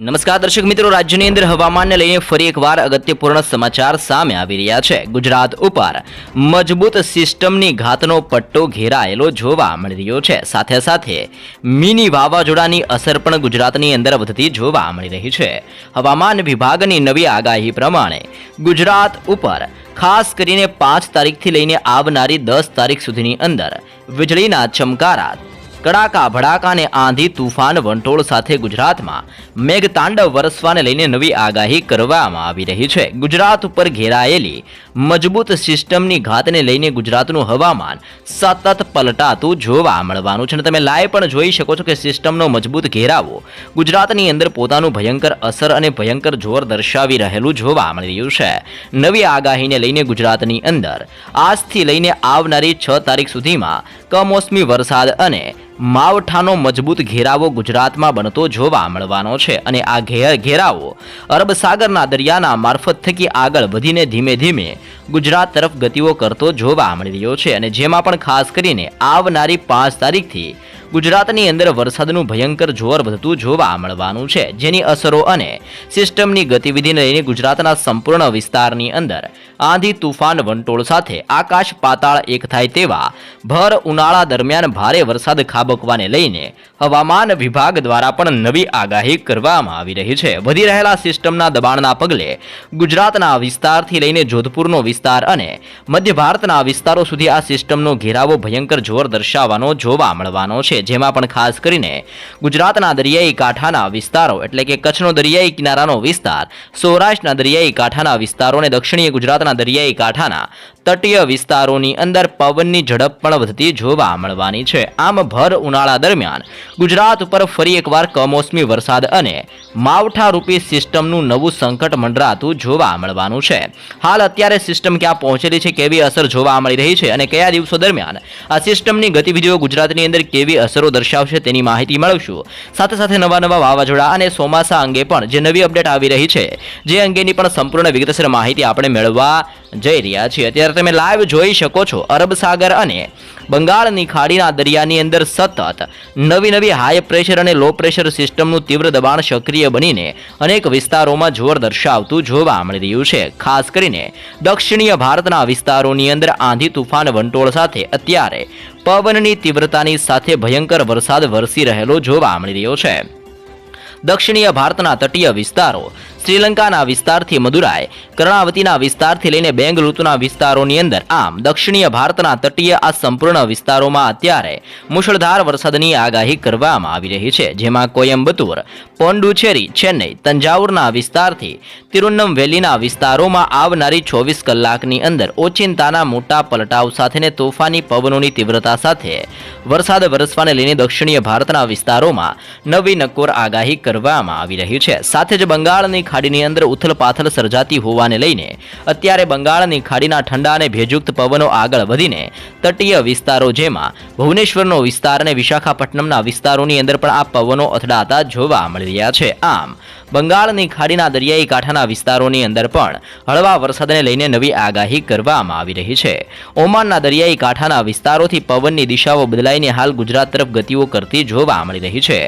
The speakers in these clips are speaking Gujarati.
નમસ્કાર દર્શક મિત્રો, રાજ્યની અંદર હવામાનને લઈને ફરી એકવાર અગત્યપૂર્ણ સમાચાર સામે આવી રહ્યા છે. ગુજરાત ઉપર મજબૂત સિસ્ટમની ઘાતનો પટ્ટો ઘેરાયેલો જોવા મળી રહ્યો છે. સાથે સાથે મિની વાવાઝોડાની અસર પણ ગુજરાતની અંદર વધતી જોવા મળી રહી છે. હવામાન વિભાગની નવી આગાહી પ્રમાણે ગુજરાત ઉપર ખાસ કરીને પાંચ તારીખથી લઈને આવનારી દસ તારીખ સુધીની અંદર વીજળીના ચમકારા કડાકા, ભડાકા અને આંધી તુફાન વંટોળ સાથે ગુજરાતમાં મેઘતાંડવ વરસવાને લઈને નવી આગાહી કરવામાં આવી રહી છે. ગુજરાત ઉપર ઘેરાયેલી મજબૂત સિસ્ટમની ઘાતને લઈને ગુજરાતનું હવામાન સતત પલટાતું જોવા મળવાનું છે અને તમે લાઈવ પણ જોઈ શકો છો કે સિસ્ટમનો મજબૂત ઘેરાવો ગુજરાતની અંદર પોતાનું ભયંકર અસર અને ભયંકર જોર દર્શાવી રહેલું જોવા મળી રહ્યું છે. નવી આગાહીને લઈને ગુજરાતની અંદર આજથી લઈને આવનારી છ તારીખ સુધીમાં કમોસમી વરસાદ અને માવઠાનો મજબૂત ઘેરાવો ગુજરાતમાં બનતો જોવા મળવાનો છે અને આ ઘેર, ઘેરાવો અરબ સાગરના દરિયાના મારફત થકી આગળ વધીને ધીમે ધીમે ગુજરાત તરફ ગતિઓ કરતો જોવા મળી રહ્યો છે અને જેમાં પણ ખાસ કરીને આવનારી પાંચ તારીખથી ગુજરાતની અંદર વરસાદનું ભયંકર જોર વધતું જોવા મળવાનું છે, જેની અસરો અને સિસ્ટમની ગતિવિધિને લઈને ગુજરાતના સંપૂર્ણ વિસ્તારની અંદર આંધી તુફાન વંટોળ સાથે આકાશ પાતાળ એક થાય તેવા ભર ઉનાળા દરમિયાન ભારે વરસાદ ખાબકવાને લઈને હવામાન વિભાગ દ્વારા પણ નવી આગાહી કરવામાં આવી રહી છે. વધી રહેલા સિસ્ટમના દબાણના પગલે ગુજરાતના વિસ્તારથી લઈને જોધપુરનો વિસ્તાર અને મધ્ય ભારતના વિસ્તારો સુધી આ સિસ્ટમનો ઘેરાવો ભયંકર જોર દર્શાવવાનો જોવા મળવાનો છે. જેમાં પણ ખાસ કરીને ગુજરાતના દરિયાઈ કાંઠાના વિસ્તારો એટલે કે કચ્છનો દરિયાઈ કિનારાનો વિસ્તાર, સૌરાષ્ટ્રના દરિયાઈ કાંઠાના વિસ્તારો અને દક્ષિણીય ગુજરાતના દરિયાઈ કાંઠાના તટીય વિસ્તારોની અંદર પવનની ઝડપ પણ વધતી જોવા મળવાની છે. આમ ભર ઉનાળા દરમિયાન ગુજરાત ઉપર ફરી એકવાર કમોસમી વરસાદ અને માવઠારૂપી સિસ્ટમનું નવું સંકટ મંડરાતું જોવા મળવાનું છે. હાલ અત્યારે સિસ્ટમ ક્યાં પહોંચેલી છે, કેવી અસર જોવા મળી રહી છે અને કયા દિવસો દરમિયાન આ સિસ્ટમની ગતિવિધિઓ ગુજરાતની અંદર કેવી અસરો દર્શાવશે તેની માહિતી મેળવશું સાથે સાથે નવા નવા વાવાઝોડા અને ચોમાસા અંગે પણ જે નવી અપડેટ આવી રહી છે, જે અંગેની પણ સંપૂર્ણ વિગતસર માહિતી આપણે મેળવવા જઈ રહ્યા છીએ. અત્યારે તમે લાઈવ જોઈ શકો છો અરબ સાગર અને બંગાળની ખાડીના દરિયાની અંદર સતત નવી નવી હાઈ પ્રેશર અને લો પ્રેશર સિસ્ટમનું તીવ્ર દબાણ સક્રિય બનીને અનેક વિસ્તારોમાં જોર દર્શાવતું જોવા મળી રહ્યું છે. ખાસ કરીને દક્ષિણીય ભારતના વિસ્તારોની અંદર આંધી તુફાન વંટોળ સાથે અત્યારે પવનની તીવ્રતાની સાથે ભયંકર વરસાદ વરસી રહેલો જોવા મળી રહ્યો છે. દક્ષિણીય ભારતના તટીય વિસ્તારો શ્રીલંકાના વિસ્તારથી મદુરાઈ, કર્ણાવતીના વિસ્તારથી લઈને બેંગલુરુના વિસ્તારોની અંદર આમ દક્ષિણીય ભારતના તટીય આ સંપૂર્ણ વિસ્તારોમાં અત્યારે મુશળધાર વરસાદની આગાહી કરવામાં આવી રહી છે, જેમાં કોયમ્બતુર પોંડુચેરી, ચેન્નઈ, તંજાવુરના વિસ્તારથી તિરુન્નમવેલીના વિસ્તારોમાં આવનારી ચોવીસ કલાકની અંદર ઓચિંતાના મોટા પલટાવ સાથેને તોફાની પવનોની તીવ્રતા સાથે વરસાદ વરસવાને લઈને દક્ષિણીય ભારતના વિસ્તારોમાં નવી નક્કોર આગાહી કરવામાં આવી રહી છે. સાથે જ બંગાળની ખાડીની અંદર ઉથલપાથલ સર્જાતી હોવાને લઈને અત્યારે બંગાળની ખાડીના ઠંડા અને ભેજયુક્ત પવનો આગળ વધીને તટીય વિસ્તારો જેમાં ભુવનેશ્વરનો વિસ્તાર અને વિશાખાપટ્ટનમના વિસ્તારોની અંદર પણ આ પવનો અથડાતા જોવા મળી રહ્યા છે. આમ, બંગાળની ખાડીના દરિયાઈ કાંઠાના વિસ્તારોની અંદર પણ હળવા વરસાદને લઈને નવી આગાહી કરવામાં આવી રહી છે. ઓમાનના દરિયાઈ કાંઠાના વિસ્તારોથી પવનની દિશાઓ બદલાઈને હાલ ગુજરાત તરફ ગતિઓ કરતી જોવા મળી રહી છે.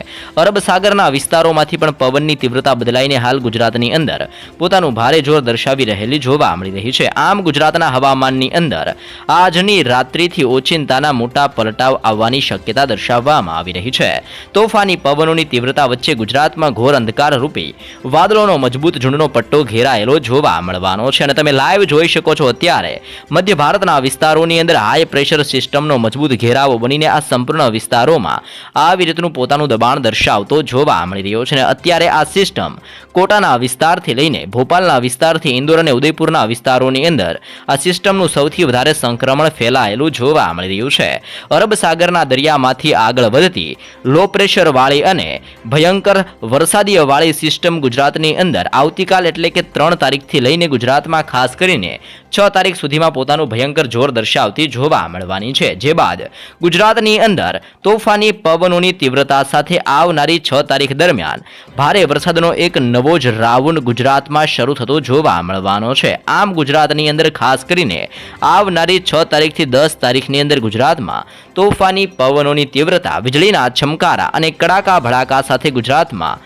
અરબ સાગરના વિસ્તારોમાંથી પણ પવનની તીવ્રતા બદલાઈને હાલ ગુજરાતની અંદર. પોતાનું ભારે જોર દર્શાવી રહેલી જોવા મળી રહી છે. આમ ગુજરાતના હવામાનની અંદર આજની રાત્રિથી ઓચિંતાના મોટા પલટાવ આવવાની શક્યતા દર્શાવવામાં આવી રહી છે. તોફાની પવનોની તીવ્રતા વચ્ચે ગુજરાતમાં ઘોર અંધકાર રૂપી વાદળોનો મજબૂત ઝુંડનો પટ્ટો ઘેરાયેલો જોવા મળવાનો છે. અને તમે લાઈવ જોઈ શકો છો અત્યારે મધ્ય ભારતના વિસ્તારોની અંદર હાઈ પ્રેશર સિસ્ટમનો મજબૂત ઘેરાવો બનીને આ સંપૂર્ણ વિસ્તારોમાં આવી રીતનું પોતાનું દબાણ દર્શાવતો જોવા મળી રહ્યો છે. અને અત્યારે આ સિસ્ટમ કોટાના વિસ્તારથી લઈને ભોપાલના વિસ્તારથી ઇન્દોર અને ઉદયપુરના વિસ્તારોની અંદર આ સિસ્ટમનું સૌથી વધારે સંક્રમણ ફેલાયેલું જોવા મળી રહ્યું છે. અરબ સાગરના દરિયામાંથી આગળ વધતી લો પ્રેશર વાળી અને ભયંકર વરસાદીય વાળી સિસ્ટમ ગુજરાતની અંદર આવતીકાલ એટલે કે ત્રણ તારીખથી લઈને ગુજરાતમાં ખાસ કરીને છ તારીખ સુધીમાં પોતાનું ભયંકર જોર દર્શાવતી જોવા મળવાની છે. જે બાદ ગુજરાતની અંદર તોફાની પવનોની તીવ્રતા સાથે આવનારી છ તારીખ દરમિયાન ભારે વરસાદનો એક નવો જ રાઉન્ડ ગુજરાતમાં શરૂ થતો જોવા મળવાનો છે. આમ ગુજરાતની અંદર ખાસ કરીને આવનારી છ તારીખથી દસ તારીખની અંદર ગુજરાતમાં તોફાની પવનોની તીવ્રતા, વીજળીના છમકારા અને કડાકા ભડાકા સાથે ગુજરાતમાં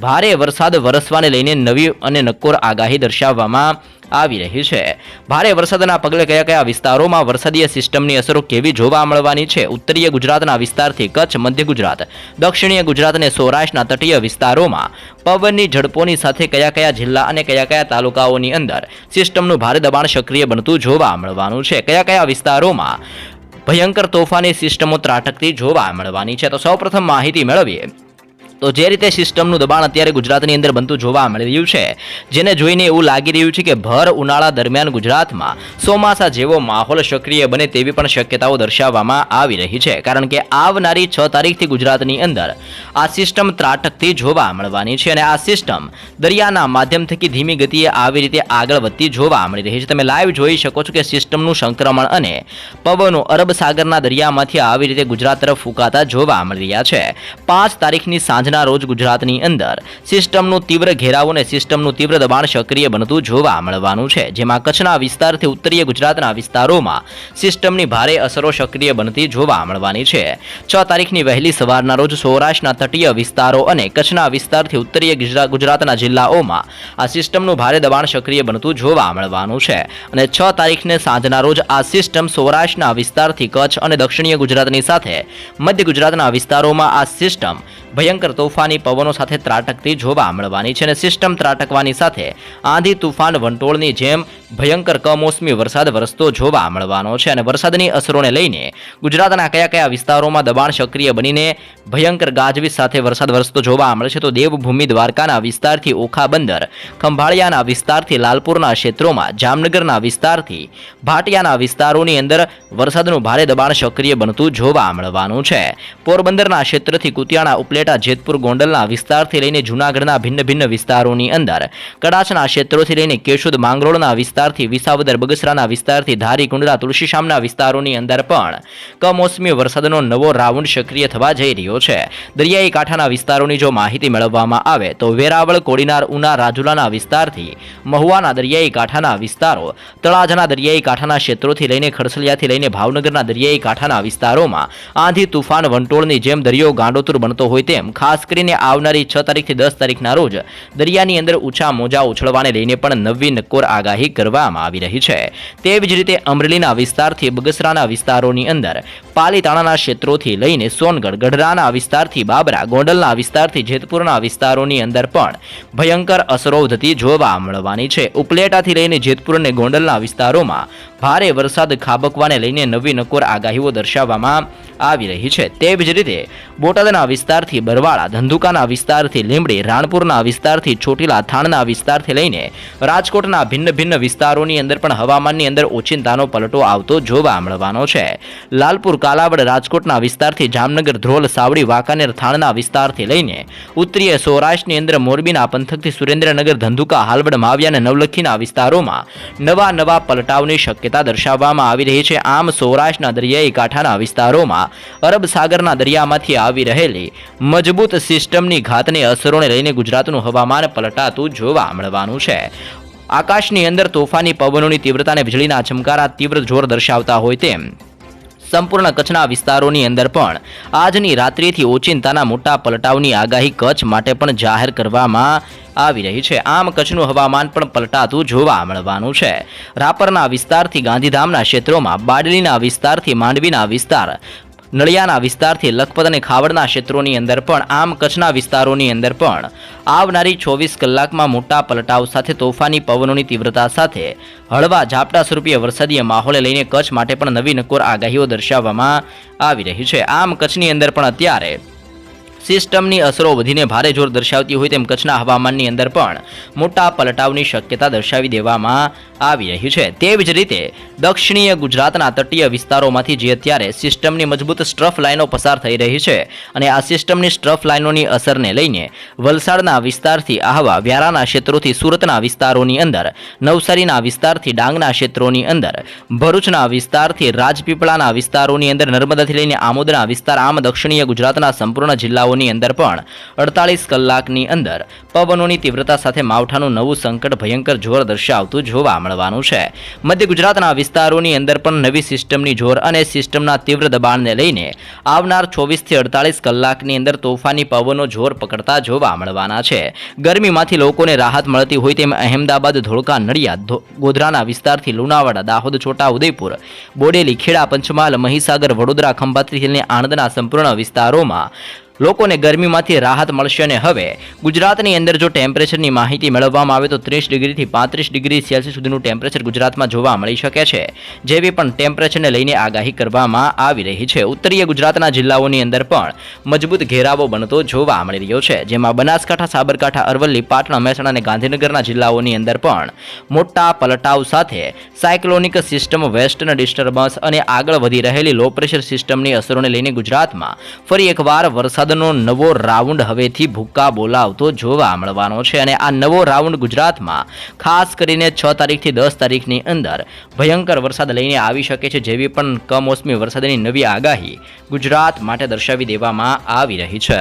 ભારે વરસાદ વરસવાને લઈને નવી અને નક્કોર આગાહી દર્શાવવામાં આવી રહી છે. ભારે વરસાદના પગલે કયા કયા વિસ્તારોમાં વરસાદીય સિસ્ટમની અસરો કેવી જોવા મળવાની છે? ઉત્તરીય ગુજરાતના વિસ્તારથી કચ્છ, મધ્ય ગુજરાત, દક્ષિણીય ગુજરાત અને સૌરાષ્ટ્રના તટીય વિસ્તારોમાં પવનની ઝડપોની સાથે કયા કયા જિલ્લા અને કયા કયા તાલુકાઓની અંદર સિસ્ટમનું ભારે દબાણ સક્રિય બનતું જોવા મળવાનું છે. કયા કયા વિસ્તારોમાં ભયંકર તોફાની સિસ્ટમો ત્રાટકતી જોવા મળવાની છે? તો સૌપ્રથમ માહિતી મેળવીએ. તો જે રીતે સિસ્ટમનું દબાણ અત્યારે ગુજરાતની અંદર બનતું જોવા મળી રહ્યું છે, જેને જોઈને એવું લાગી રહ્યું છે કે ભર ઉનાળા દરમિયાન ગુજરાતમાં ચોમાસા જેવો માહોલ સક્રિય બને તેવી પણ શક્યતાઓ દર્શાવવામાં આવી રહી છે. કારણ કે આવનારી છ તારીખથી ગુજરાતની અંદર આ સિસ્ટમ ત્રાટકથી જોવા મળવાની છે અને આ સિસ્ટમ દરિયાના માધ્યમ થકી ધીમી ગતિએ આવી રીતે આગળ વધતી જોવા મળી રહી છે. તમે લાઈવ જોઈ શકો છો કે સિસ્ટમનું સંક્રમણ અને પવનો અરબ સાગરના દરિયામાંથી આવી રીતે ગુજરાત તરફ ફૂંકાતા જોવા મળી રહ્યા છે. પાંચ તારીખની સાંજના રોજ ગુજરાતની અંદર સિસ્ટમનું તીવ્ર ઘેરાવ અને સિસ્ટમનું તીવ્ર દબાણ સક્રિય બનતું જોવા મળવાનું છે, જેમાં કચ્છના વિસ્તારથી ઉત્તરીય ગુજરાતના વિસ્તારોમાં સિસ્ટમની ભારે અસરો સક્રિય બનતી જોવા મળવાની છે. છ તારીખની વહેલી સવારના રોજ સૌરાષ્ટ્રના તટીય વિસ્તારો અને કચ્છના વિસ્તારથી ઉત્તરીય ગુજરા- ગુજરાતના જિલ્લાઓમાં આ સિસ્ટમનું ભારે દબાણ સક્રિય બનતું જોવા મળવાનું છે અને છ તારીખને સાંજના રોજ આ સિસ્ટમ સૌરાષ્ટ્રના વિસ્તારથી કચ્છ અને દક્ષિણીય ગુજરાતની સાથે મધ્ય ગુજરાતના વિસ્તારોમાં આ સિસ્ટમ ભયંકર તોફાની પવનો સાથે ત્રાટકતી જોવા મળવાની છે અને સિસ્ટમ ત્રાટકવાની સાથે આંધી તુફાન વંટોળની જેમ ભયંકર કમોસમી વરસાદ વરસતો જોવા મળવાનો છે અને વરસાદની અસરોને લઈને ગુજરાતના કયા કયા વિસ્તારોમાં દબાણ સક્રિય બનીને ભયંકર ગાજવીજ સાથે વરસાદ વરસતો જોવા મળે છે તો દેવભૂમિ દ્વારકાના વિસ્તારથી ઓખા બંદર ખંભાળિયાના વિસ્તારથી લાલપુરના ક્ષેત્રોમાં, જામનગરના વિસ્તારથી ભાટિયાના વિસ્તારોની અંદર વરસાદનું ભારે દબાણ સક્રિય બનતું જોવા મળવાનું છે. પોરબંદરના ક્ષેત્રથી કુતિયાણા ઉપલેટા જેતપુર ગોંડલના વિસ્તારથી લઈને જૂનાગઢના ભિન્ન ભિન્ન વિસ્તારોની અંદર. કડાચના ક્ષેત્રોથી લઈને કેશોદ માંગરોળના વિસ્તારથી, વિસાવદર બગસરાના વિસ્તારથી ધારી કુંડલા તુલસીશામના વિસ્તારોની અંદર પણ કમોસમી વરસાદનો નવો રાઉન્ડ સક્રિય થવા જઈ રહ્યો છે. દરિયાઈ કાંઠાના વિસ્તારોની જો માહિતી મેળવવામાં આવે તો વેરાવળ, કોડીનાર, ઉના, રાજુલાના વિસ્તારથી, મહુવાના દરિયાઈ કાંઠાના વિસ્તારો, તળાજાના દરિયાઈ કાંઠાના ક્ષેત્રોથી લઈને ખડસલિયાથી લઈને ભાવનગરના દરિયાઈ કાંઠાના વિસ્તારોમાં આંધી, તુફાન, વંટોળની જેમ દરિયો ગાંડોતુર બનતો હોય તેમ ખાસ કરીને આવનારી છ તારીખથી દસ તારીખના રોજ દરિયાની અંદર ઊંચા મોજા ઉછળવાને લઈને પણ નવી નક્કોર આગાહી કરવામાં આવી રહી છે. તેવી જ રીતે અમરેલીના વિસ્તારથી બગસરાના વિસ્તારોની અંદર પાલીતાણાના ક્ષેત્રોથી લઈને સોનગઢ, ગઢડાના વિસ્તારથી બાબરા, ગોંડલના વિસ્તારથી જેતપુરના વિસ્તારોની અંદર પણ ભયંકર અસરો થતી જોવા મળવાની છે. ઉપલેટાથી લઈને જેતપુર અને ગોંડલના વિસ્તારોમાં ભારે વરસાદ ખાબકવાને લઈને નવી નકોર આગાહીઓ દર્શાવવામાં આવી રહી છે. તેવી જ રીતે બોટાદના વિસ્તારથી બરવાળા ધંધુકાના વિસ્તારથી લીમડી રાણપુરના વિસ્તારથી ચોટીલા, થાણના વિસ્તારથી લઈને રાજકોટના ભિન્ન ભિન્ન વિસ્તારોની અંદર પણ હવામાનની અંદર ઓચિંતાનો પલટો આવતો જોવા મળવાનો છે. લાલપુર, કાલાવડ, રાજકોટના વિસ્તારથી જામનગર, ધ્રોલ, સાવડી, વાંકાનેર, થાણના વિસ્તારથી લઈને ઉત્તરીય સૌરાષ્ટ્રની અંદર મોરબીના પંથકથી સુરેન્દ્રનગર, ધંધુકા, હાલવડ, માવ્યા અને નવલખીના વિસ્તારોમાં નવા નવા પલટાવની શક્યતા દર્શાવવામાં આવી રહી છે. આમ સૌરાષ્ટ્રના દરિયાઈ કાંઠાના વિસ્તારોમાં અરબ સાગરના દરિયામાંથી આવી રહેલી મજબૂત સિસ્ટમની ઘાતની અસરોને લઈને ગુજરાતનું હવામાન પલટાતું જોવા મળવાનું છે. આકાશની અંદર તોફાની પવનોની તીવ્રતા અને વીજળીના ચમકારા તીવ્ર જોર દર્શાવતા હોય તેમ. સંપૂર્ણ કચ્છના વિસ્તારોની અંદર પણ આજની રાત્રિથી ઓચિંતાના મોટા પલટાવની આગાહી કચ્છ માટે પણ જાહેર કરવામાં આવી રહી છે. આમ કચ્છનું હવામાન પણ પલટાતું જોવા મળવાનું છે. રાપરના વિસ્તારથી ગાંધીધામના ક્ષેત્રોમાં બાડલીના વિસ્તારથી માંડવીના વિસ્તાર નળિયાના વિસ્તારથી લખપત અને ખાવડના ક્ષેત્રોની અંદર પણ, આમ કચ્છના વિસ્તારોની અંદર પણ. આવનારી ચોવીસ કલાકમાં મોટા પલટાવ સાથે, તોફાની પવનોની તીવ્રતા સાથે, હળવા ઝાપટા સ્વરૂપીય વરસાદીય માહોલે લઈને કચ્છ માટે પણ નવી નકોર આગાહીઓ દર્શાવવામાં આવી રહી છે. આમ કચ્છની અંદર પણ અત્યારે સિસ્ટમની અસરો વધીને ભારે જોર દર્શાવતી હોય તેમ કચ્છના હવામાનની અંદર પણ મોટા પલટાવની શક્યતા દર્શાવી દેવામાં આવી રહી છે. તેવી જ રીતે દક્ષિણીય ગુજરાતના તટીય વિસ્તારોમાંથી જે અત્યારે સિસ્ટમની મજબૂત સ્ટ્રફ લાઇનો પસાર થઈ રહી છે અને આ સિસ્ટમની સ્ટ્રફ લાઇનોની અસરને લઈને વલસાડના વિસ્તારથી આહવા વ્યારાના ક્ષેત્રોથી સુરતના વિસ્તારોની અંદર, નવસારીના વિસ્તારથી ડાંગના ક્ષેત્રોની અંદર, ભરૂચના વિસ્તારથી રાજપીપળાના વિસ્તારોની અંદર, નર્મદાથી લઈને આમોદના વિસ્તાર, આમ દક્ષિણીય ગુજરાતના સંપૂર્ણ જિલ્લાઓની જિલ્લાઓની અંદર પણ અડતાલીસ કલાકની અંદર પવનોની તીવ્રતા સાથે માવઠાનું નવું સંકટ ભયંકર જોર દર્શાવતું જોવા મળવાનું છે. મધ્ય ગુજરાતના વિસ્તારોની અંદર પણ નવી સિસ્ટમની જોર અને સિસ્ટમના તીવ્ર દબાણને લઈને આવનાર ચોવીસથી અડતાલીસ કલાકની અંદર તોફાની પવનો જોર પકડતા જોવા મળવાના છે. ગરમીમાંથી લોકોને રાહત મળતી હોય તેમ અહેમદાબાદ, ધોળકા, નડિયાદ ગોધરાના વિસ્તારથી લુણાવાડા, દાહોદ, છોટા, ઉદયપુર, બોડેલી, ખેડા, પંચમહાલ, મહીસાગર, વડોદરા લઈને આણંદના સંપૂર્ણ વિસ્તારોમાં લોકોને ગરમીમાંથી રાહત મળશે અને હવે ગુજરાતની અંદર જો ટેમ્પરેચરની માહિતી મેળવવામાં આવે તો ત્રીસ ડિગ્રીથી પાંત્રીસ ડિગ્રી સેલ્સિયસ સુધીનું ટેમ્પરેચર ગુજરાતમાં જોવા મળી શકે છે, જેવી પણ ટેમ્પરેચરને લઈને આગાહી કરવામાં આવી રહી છે. ઉત્તરીય ગુજરાતના જિલ્લાઓની અંદર પણ મજબૂત ઘેરાવો બનતો જોવા મળી રહ્યો છે, જેમાં બનાસકાંઠા, સાબરકાંઠા, અરવલ્લી, પાટણ, મહેસાણા અને ગાંધીનગરના જિલ્લાઓની અંદર પણ મોટા પલટાવ સાથે સાયક્લોનિક સિસ્ટમ વેસ્ટર્ન ડિસ્ટર્બન્સ અને આગળ વધી રહેલી લો પ્રેશર સિસ્ટમની અસરોને લઈને ગુજરાતમાં ફરી એકવાર વરસાદનો નવો રાઉન્ડ હવેથી ભૂક્કા બોલાવતો જોવા મળવાનો છે અને આ નવો રાઉન્ડ ગુજરાતમાં ખાસ કરીને છ તારીખથી દસ તારીખની અંદર ભયંકર વરસાદ લઈને આવી શકે છે જેવી પણ કમોસમી વરસાદની નવી આગાહી ગુજરાત માટે દર્શાવી દેવામાં આવી રહી છે.